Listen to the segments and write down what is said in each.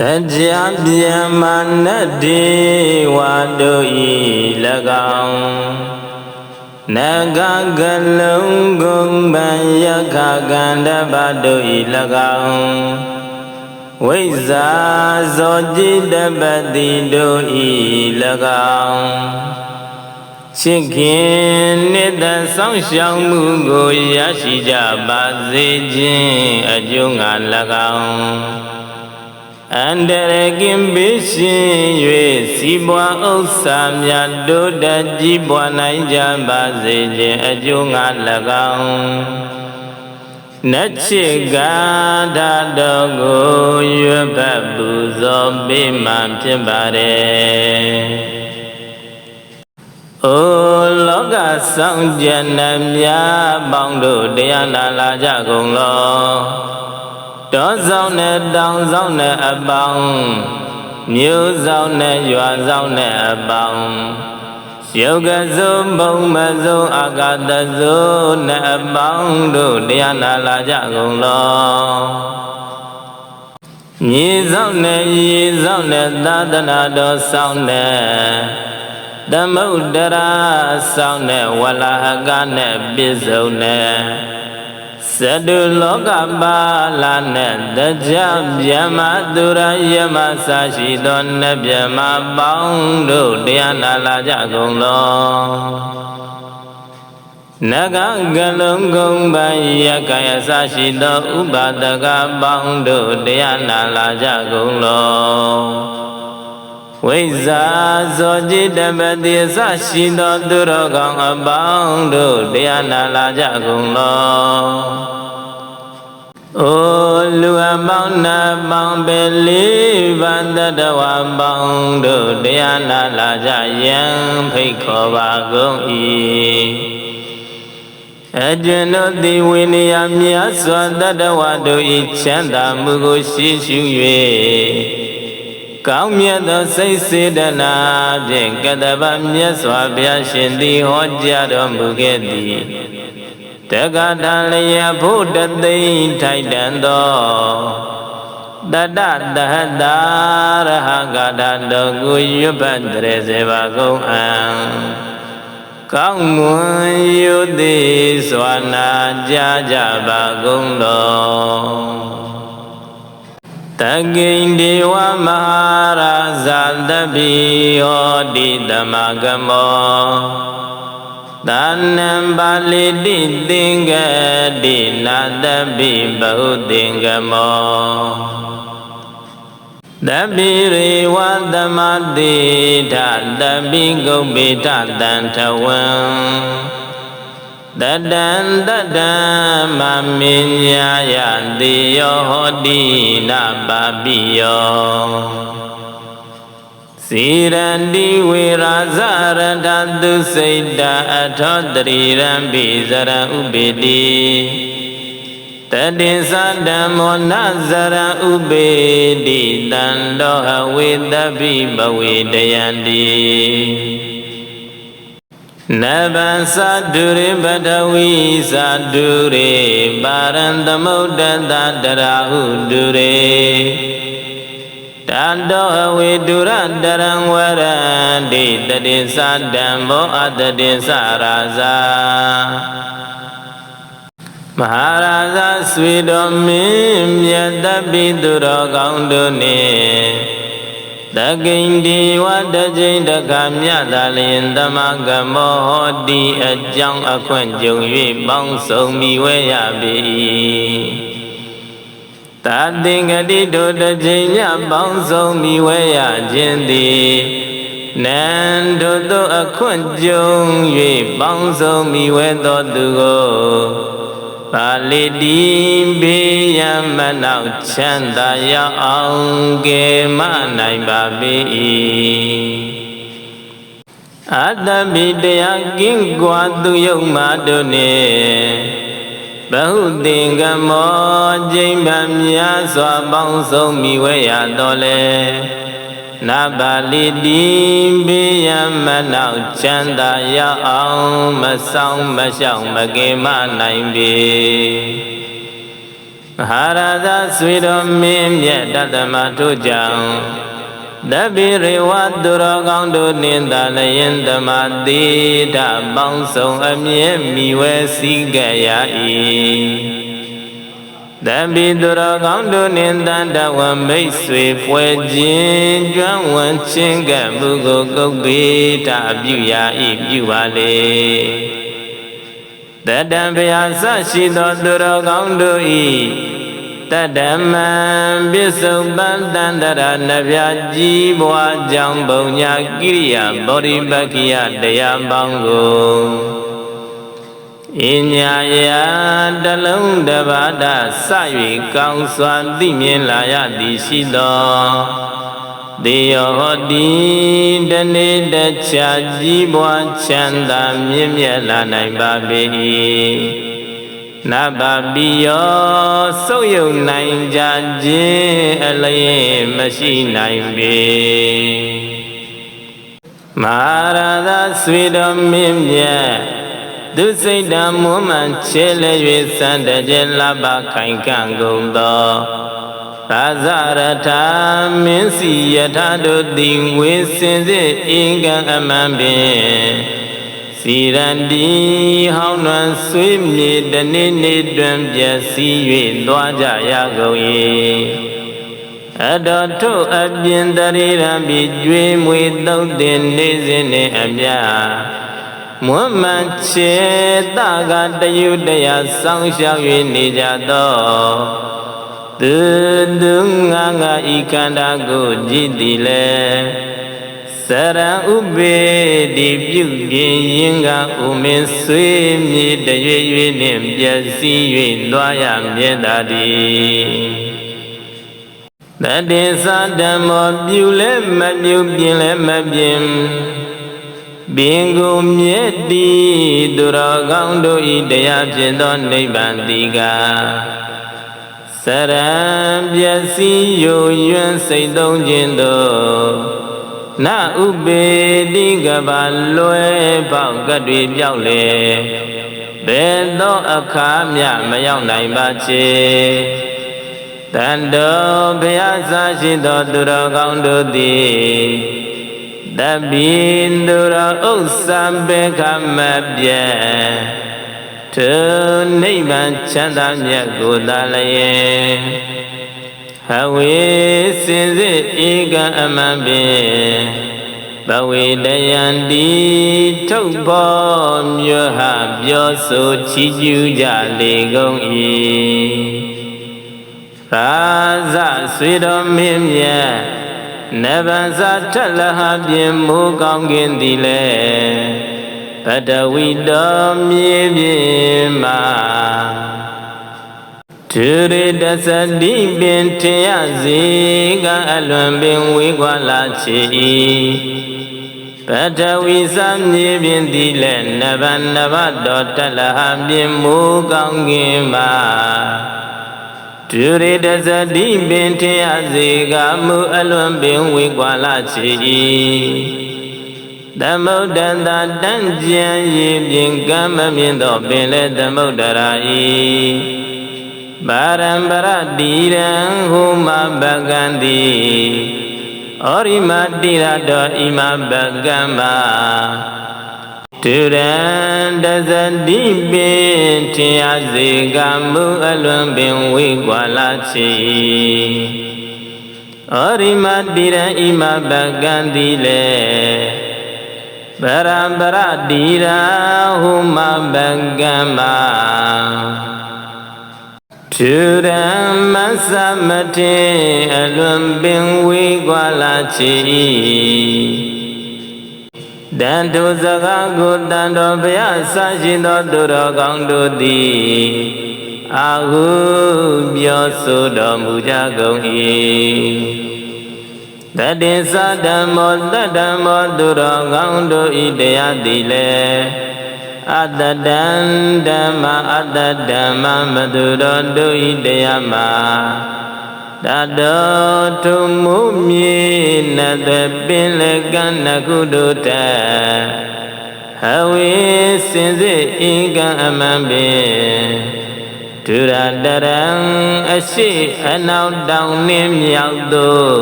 တကြပြမနတ္တိဝါတို့ဤ၎င်းနဂကလုံးကုံပံယခကန္တပတို့ဤ၎င်းဝိဇ္ဇာဇောจิตပတိတို့ဤ၎င်းရှင်းခင်နှစ်သက်ဆောင်ရှောက်မှုကိုရရှိကြပါစေခြင်းအကျိုးငါ၎င်း အန္တရကင်ဘေးရှင်၍စီးပွားဥစ္စာများတို့တကြီးပွားနိုင်ကြပါစေခြင်းအကျိုးငါ၎င်းနတ်ချစ်ကာဓာတော်ကိုရွတ်ဖတ်ပူဇော်ပေးမှဖြစ်ပါတယ်။အိုလောကဆောင်ကျင်နှမြပေါင်းတို့တရားနာလာကြကုန်လော။ တောဆောင်နဲ့တောင်ဆောင်နဲ့အပေါင်းမြို့ဆောင်နဲ့ရွာဆောင်နဲ့အပေါင်းယောဂစုဘုံမစုံအာဂတစုနဲ့အပေါင်းတို့တရားနာလာကြကုန်လောညီဆောင်နဲ့ရေဆောင်နဲ့သာသနာတော်ဆောင်နဲ့သမုဒ္ဒရာဆောင်နဲ့ဝလာဟကနဲ့ပြည့်စုံနဲ့ သတုလောကပါလာနဲ့တကြဗျမသူရယမစာရှိသောနတ်ဗျမပေါင်းတို့တရားနာလာကြကုန်လောနဂကလုံးကုံပံယကယစာရှိသောဥပါဒကပေါင်းတို့တရားနာလာကြကုန်လော ဝိဇာဇောจิตပတိအစရှိသောသူတော်ကောင်းအပေါင်းတို့တရားနာလာကြကုန်လောအိုလူအပေါင်းနာပေါင်းပဲလေးပါးတတဝပေါင်းတို့တရားနာလာကြယံဖိတ်ခေါ်ပါကုန်၏အကျဉ်တို့သည်ဝိနည်းမြတ်စွာတတဝတို့၏ချမ်းသာမှုကိုရှိရှု၍ ကောင်းမြတ်သောစိတ်စေတနာဖြင့်ကတဗမြတ်စွာဘုရားရှင်သည်ဟောကြားတော်မူခဲ့သည်တက္ကတလျာဘုဒ္ဓသိမ့်ထိုက်တန်သောတတတဟတာရဟဂတာတော်ကိုရွတ်ပတ်တရေစေပါကုန်အံကောင်းမွန်ယုတိစွာနာကြားကြပါကုန်တော် တကိဉ္ဒေဝမဟာရာဇတပိဟောတိတမကမောသာနံပါဠိတိသင်္ကတိနာတပိဘဟုသင်္ကမောတပိရေဝသမတိထတပိဂုံပိထတံထဝံ တတံတတံမမင်းညာယတိယောဟောတိနာပါပိယောစီရန္တိဝေရာဇရတသုစိတ်တအထောတရိရံပိဇရဥပိတိတတိသဓမ္မောနဇရဥပေတိတံတောဟဝေတပိဘဝေတယန္တိ နဗံသတုရိပတဝီသတုရိပါရံသမုဒ္ဒတတရာဟုတုရိတတောအဝေတုရတရံဝရန္တိတတိသတံဘောအတတိသရာဇာမဟာရာဇဆွေတော်မင်းမြတ်တပိသူတော်ကောင်းတို့နှင့် တကိဉ္ဒီဝတကြိန်တကမြတ်သာလျင်သမကမောဟောတိအကြောင်းအခွင့်ကြုံ၍ပေါင်းစုံမိဝဲရပေ၏တာသင်္ကတိတို့တကြိန်မြပေါင်းစုံမိဝဲရခြင်းသည်နန္တို့သို့အခွင့်ကြုံ၍ပေါင်းစုံမိဝဲသောသူကို ပါဠိတိဘေးရမနောက်ချမ်းသာရအောင်ကဲမနိုင်ပါပေ၏အတ္တပိတရားကင်းကွာသူယုံမာတို့နှင့်ဘဟုသင်္ကမောကျိမ့်ဗမြာစွာပေါင်းစုံမိဝဲရတော်လဲ နပါလိတိဘေးရမနောက်ချမ်းသာရအောင်မဆောင်မရှောင်မကေမနိုင်ပေမဟာရာဇဆွေတော်မင်းမြတ်တသမထို့ကြောင့်တပိရေဝသူတော်ကောင်းတို့နှင့်သာလျင်သမာတိဓပေါင်းစုံအမြဲမိဝဲစည်းကပ်ရ၏ တပိသူတော်ကောင်းတို့နှင့်တန်တဝမိတ်ဆွေဖွဲခြင်းကျွမ်းဝန်းချင်းကပ်မှုကိုကုတ်ပေတပြုရ၏ပြုပါလေတတံဘုရားဆရှိသောသူတော်ကောင်းတို့၏တတမံပစ္စုပန်တန္တရနဗျာကြီးဘွားကြောင့်ဘုံညာကိရိယာဗောဓိပက္ခိယတရားပေါင်းကို အညာယာတလုံးတပါဒစ၍ကောင်းစွာသိမြင်လာရသည်ရှိသောတေယောဟောတိတနေ့တခြားကြီးပွားချမ်းသာမြင့်မြတ်လာနိုင်ပါပေ၏နဗပိယောစုပ်ယုံနိုင်ကြခြင်းအလျင်မရှိနိုင်ပေမဟာရာသဆွေတော်မင်းမြတ် သူစိတ်တမွမ်းမှန်ချဲလဲ၍စံတကြလဘခိုင်ကံကုန်သောသာဇရထာမင်းစီယထာတို့သည်ဝေစင်စစ်အင်္ဂံအမှန်ပင်စီရန်ဒီဟောင်းနှံဆွေးမြေတနေ့နေ့တွင်ပြည့်စည်၍သွားကြရကုန်၏အတော်ထုအပြင်တရေရံပြီးကျွေးမွေသုံးတင်နေစဉ်နှင့်အမြ မွမ်းမန်ချေတကတယုတရာစောင်းရှောက်၍နေကြသောသူသူငါငါဤခန္ဓာကိုကြည်သည်လေစရံဥပေတိပြုပြင်ရင်ကဥမင်းဆွေမြေတရွေရွေနှင့်ပျက်စီး၍သွားရမြဲတာသည်တတေသဓမ္မောပြုလဲမပြုပြင်လဲမပြင် ဘင်ကိုမြဲတည်သူတော်ကောင်းတို့ဤတရားဖြစ်သောနိဗ္ဗာန်တိကာစရံပျက်စီးယိုယွန်းစိတ်သုံးခြင်းတို့နဥပေတိကဘာလွယ်ပေါက်ကတွေပြောက်လေဘယ်သောအခါမျှမရောက်နိုင်ပါချေတန်တော်ဘုရားစာရှိသောသူတော်ကောင်းတို့သည် တပိသူတော်ဥစ္စာဘေခမပြဲသူနိဗ္ဗာန်ချမ်းသာမြတ်ကိုသာလျင်ဟဝေစင်စစ်ဧကအမှန်ပင်ဘဝေတယံတိထုတ်ပေါ်မြို့ဟပြောဆိုချီးကျူးကြလေကုန်၏ရာဇဆွေတော်မင်းမြတ် နဗံသာထလဟပြင်မိုးကောင်းကင်သည်လေပတဝီတော်မြေပြင်မှာသူရတသတိပင်ထင်ရစေကအလွန်ပင်ဝေးကွာလာချေ၏ပထဝီသမြေပြင်သည်လည်းနဗနဗတော်တလဟပြင်မိုးကောင်းကင်မှာ ဒုရတသတိပင်ထင်ရစေကမူအလွန်ပင်ဝေကွာလာချေ၏သမုဒ္ဒတာတန့်ကြံရည်ပြင်ကမ္မမြင်သောပင်လေသမုဒ္ဒရာ၏ပါရံပရတိရံဟူမပကံတိဩရိမတိရတောဣမပကံမာ တုရံတဇတိပင်ထင်ရစေကမူအလွန်ပင်ဝေကွာလာချေဩရိမတိရံဣမပကံတိလေပရံပရတိရာဟုမပကံမာသူရံမသမထေအလွန်ပင်ဝေကွာလာချေ တန်တုစကားကိုတန်တော်ဘုရားဆရှိသောသူတော်ကောင်းတို့သည်အာဟုပြောဆိုတော်မူကြကုန်၏တတိသဓမ္မောတတ္တမောသူတော်ကောင်းတို့ဤတရားသည်လည်းအတတံဓမ္မအတတံမမသူတော်တို့ဤတရားမှာ တတောထုမှုမြေနတပင်လကနကုတို့တဟဝေစင်စစ်ဧကံအမှန်ပင်ဒဒုရတရံအရှိအနောက်တောင်နှင်းမြောက်သို့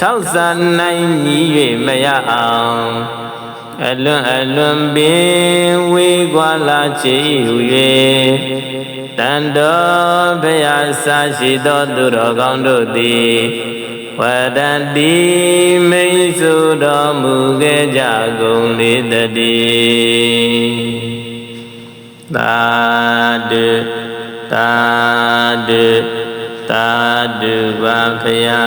ထောက်ဆံနိုင်မြည်၍မရအောင်အလွန်အလွန်ပင်ဝေးကွာလာချေဟု၍ တန်တော်ဘုရားစာရှိသောသူတော်ကောင်းတို့သည်ဝဒန္တိမိတ်ဆုတော်မူခဲ့ကြကုန်လေတည်းသာဓုသာဓုသာဓုပါဖယာ